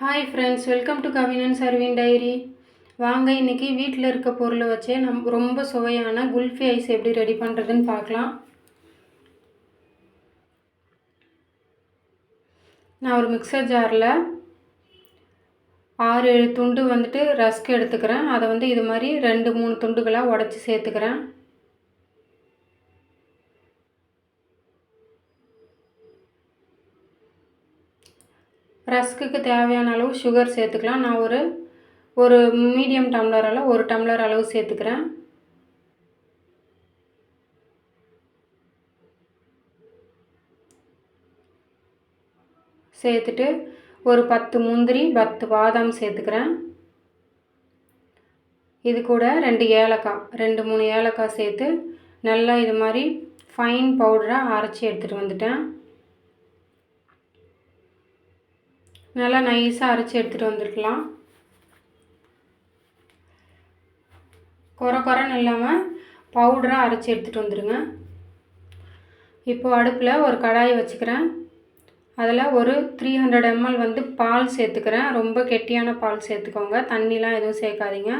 Hi friends welcome to Kavinan Sarvin diary வாங்க இன்றைக்கி வீட்டில் இருக்க பொருளை வச்சே நம் ரொம்ப சுவையான குல்ஃபி ஐஸ் எப்படி ரெடி பண்ணுறதுன்னு பார்க்கலாம். நான் ஒரு மிக்சர் ஜாரில் ஆறு ஏழு துண்டு வந்துட்டு ரஸ்க் எடுத்துக்கிறேன். அதை வந்து இது மாதிரி ரெண்டு மூணு துண்டுகளாக உடச்சி சேர்த்துக்கிறேன். ரஸ்க்குக்கு தேவையான அளவு சுகர் சேர்த்துக்கலாம். நான் ஒரு ஒரு மீடியம் டம்ளர் அளவு ஒரு டம்ளர் அளவு சேர்த்துக்கிறேன். சேர்த்துட்டு ஒரு பத்து முந்திரி பத்து பாதாம் சேர்த்துக்கிறேன். இது கூட ரெண்டு ஏலக்காய் ரெண்டு மூணு ஏலக்காய் சேர்த்து நல்லா இது மாதிரி ஃபைன் பவுடராக அரைச்சி எடுத்துகிட்டு வந்துட்டேன். நல்லா நைஸாக அரைச்சி எடுத்துகிட்டு வந்துருக்கலாம். குறை குறைன்னு இல்லாமல் பவுடராக அரைச்சி எடுத்துகிட்டு வந்துடுங்க இப்போது அடுப்பில் ஒரு கடாயை வச்சுக்கிறேன். அதில் ஒரு த்ரீ ஹண்ட்ரட் எம்எல் வந்து பால் சேர்த்துக்கிறேன். ரொம்ப கெட்டியான பால் சேர்த்துக்கோங்க. தண்ணிலாம் எதுவும் சேர்க்காதீங்க.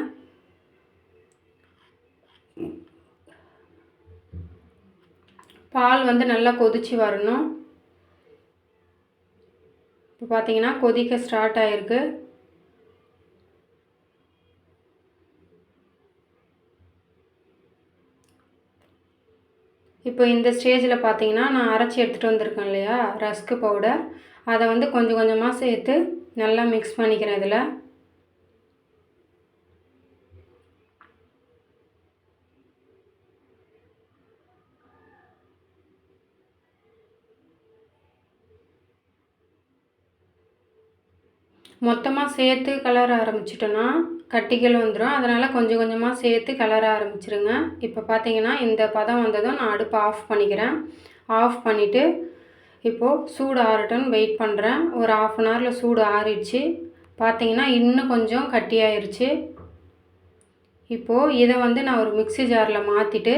பால் வந்து நல்லா கொதித்து வரணும். இப்போ பார்த்தீங்கன்னா கொதிக்க ஸ்டார்ட் ஆகிருக்கு இப்போ இந்த ஸ்டேஜில் பார்த்தீங்கன்னா நான் அரைச்சி எடுத்துகிட்டு வந்திருக்கேன் இல்லையா? ரஸ்க்கு பவுடர் அதை வந்து கொஞ்சம் கொஞ்சமாக சேர்த்து நல்லா மிக்ஸ் பண்ணிக்கிறேன் இதில். மொத்தமாக சேர்த்து கலர ஆரம்பிச்சிட்டோன்னா கட்டிகள் வந்துடும் அதனால் கொஞ்சம் கொஞ்சமாக சேர்த்து கலர ஆரம்பிச்சிருங்க. இப்போ பார்த்தீங்கன்னா இந்த பதம் வந்ததும் நான் அடுப்பை ஆஃப் பண்ணிக்கிறேன். ஆஃப் பண்ணிவிட்டு இப்போது சூடு ஆறட்டும்னு வெயிட் பண்ணுறேன் ஒரு ஆஃப் அன் ஹவரில் சூடு ஆறிடுச்சு. பார்த்தீங்கன்னா இன்னும் கொஞ்சம் கட்டியாயிருச்சு. இப்போது இதை வந்து நான் ஒரு மிக்சி ஜாரில் மாற்றிட்டு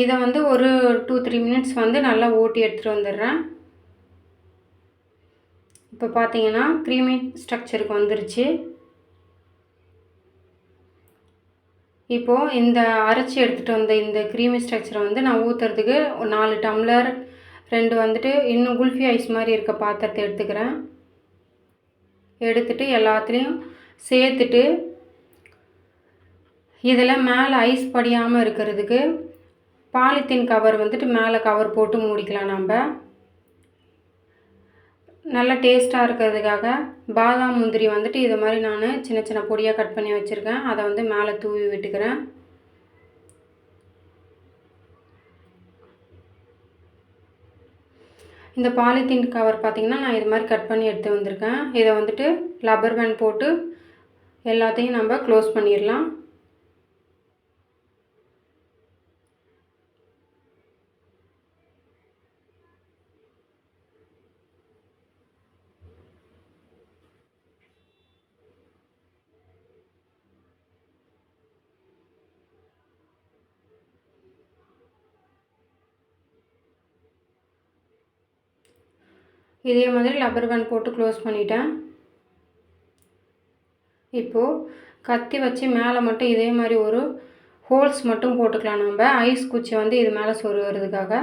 இதை வந்து ஒரு டூ த்ரீ மினிட்ஸ் வந்து நல்லா ஓட்டி எடுத்துகிட்டு வந்துடுறேன். இப்போ பார்த்தீங்கன்னா க்ரீமி ஸ்ட்ரக்சருக்கு வந்துருச்சு. இப்போது இந்த அரைச்சி எடுத்துகிட்டு வந்த இந்த க்ரீமி ஸ்ட்ரக்சரை வந்து நான் ஊற்றுறதுக்கு நாலு டம்ளர் ரெண்டு வந்துட்டு இன்னும் குல்ஃபி ஐஸ் மாதிரி இருக்க பாத்திரத்தை எடுத்துக்கிறேன். எடுத்துட்டு எல்லாத்துலேயும் சேர்த்துட்டு இதில் மேலே ஐஸ் படியாமல் இருக்கிறதுக்கு பாலித்தீன் கவர் வந்துட்டு மேலே கவர் போட்டு மூடிக்கலாம் நம்ம நல்லா டேஸ்ட்டாக இருக்கிறதுக்காக பாதாம் முந்திரி வந்துட்டு இது மாதிரி நான் சின்ன சின்ன பொடியாக கட் பண்ணி வச்சுருக்கேன். அதை வந்து மேலே தூவி விட்டுக்கிறேன். இந்த பாலித்தீன் கவர் பார்த்திங்கன்னா நான் இது மாதிரி கட் பண்ணி எடுத்து வந்திருக்கேன். இதை வந்துட்டு லப்பர் பேண்ட் போட்டு எல்லாத்தையும் நம்ம க்ளோஸ் பண்ணிடலாம். இதே மாதிரி லப்பர் பேண்ட் போட்டு க்ளோஸ் பண்ணிட்டேன். இப்போது கத்தி வச்சு மேலே மட்டும் இதே மாதிரி ஒரு ஹோல்ஸ் மட்டும் போட்டுக்கலாம் நம்ம. ஐஸ் குச்சி வந்து இது மேலே சொருகிறதுக்காக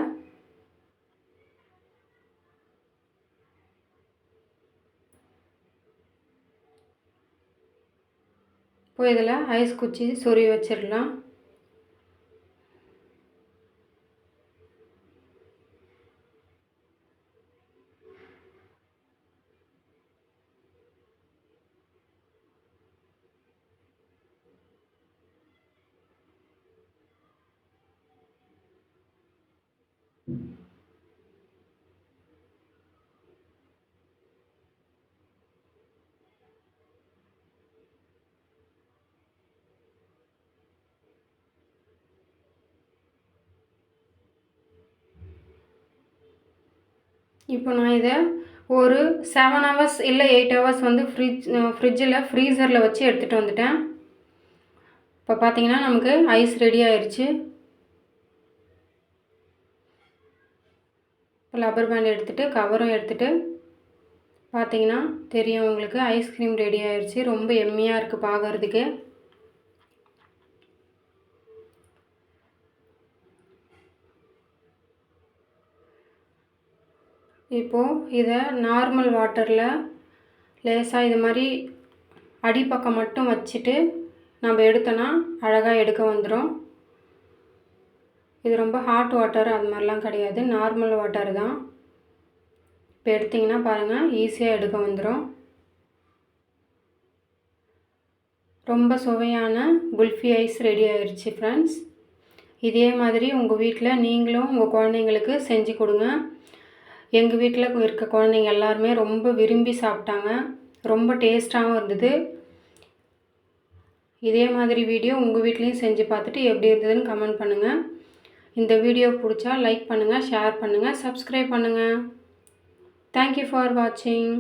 இப்போ இதில் ஐஸ் குச்சி சொருவி வச்சிடலாம். இப்போ நான் இதை ஒரு செவன் ஹவர்ஸ் இல்லை எயிட் ஹவர்ஸ் வந்து ஃப்ரிட்ஜ் ஃப்ரிட்ஜில் ஃப்ரீசரில் வச்சு எடுத்துகிட்டு வந்துட்டேன். இப்போ பார்த்தீங்கன்னா நமக்கு ஐஸ் ரெடி ஆயிடுச்சு இப்போ லப்பர் பேண்ட் எடுத்துகிட்டு கவரும் எடுத்துகிட்டு பார்த்தீங்கன்னா தெரியும் உங்களுக்கு ஐஸ்கிரீம் ரெடி ஆயிடுச்சு ரொம்ப எம்மியாக இருக்குது பார்க்கறதுக்கு. இப்போது இதை நார்மல் வாட்டரில் லேசாக இது மாதிரி அடிப்பக்கம் மட்டும் வச்சுட்டு நம்ம எடுத்தோன்னா அழகாக எடுக்க வந்துடும் இது ரொம்ப ஹாட் வாட்டர் அது மாதிரிலாம் கிடையாது. நார்மல் வாட்டர் தான். இப்போ எடுத்திங்கன்னா பாருங்கள் ஈஸியாக எடுக்க வந்துடும் ரொம்ப சுவையான குல்ஃபி ஐஸ் ரெடி ஆயிடுச்சு ஃப்ரெண்ட்ஸ் இதே மாதிரி உங்கள் வீட்டில் நீங்களும் உங்கள் குழந்தைங்களுக்கு செஞ்சு கொடுங்க. எங்கள் வீட்டில் இருக்க குழந்தைங்க எல்லாருமே ரொம்ப விரும்பி சாப்பிட்டாங்க. ரொம்ப டேஸ்ட்டாகவும் இருந்தது. இதே மாதிரி வீடியோ உங்கள் வீட்லேயும் செஞ்சு பார்த்துட்டு எப்படி இருந்ததுன்னு கமெண்ட் பண்ணுங்கள் இந்த வீடியோ பிடிச்சா லைக் பண்ணுங்கள் ஷேர் பண்ணுங்கள் சப்ஸ்கிரைப் பண்ணுங்கள் தேங்க்யூ ஃபார் வாட்சிங்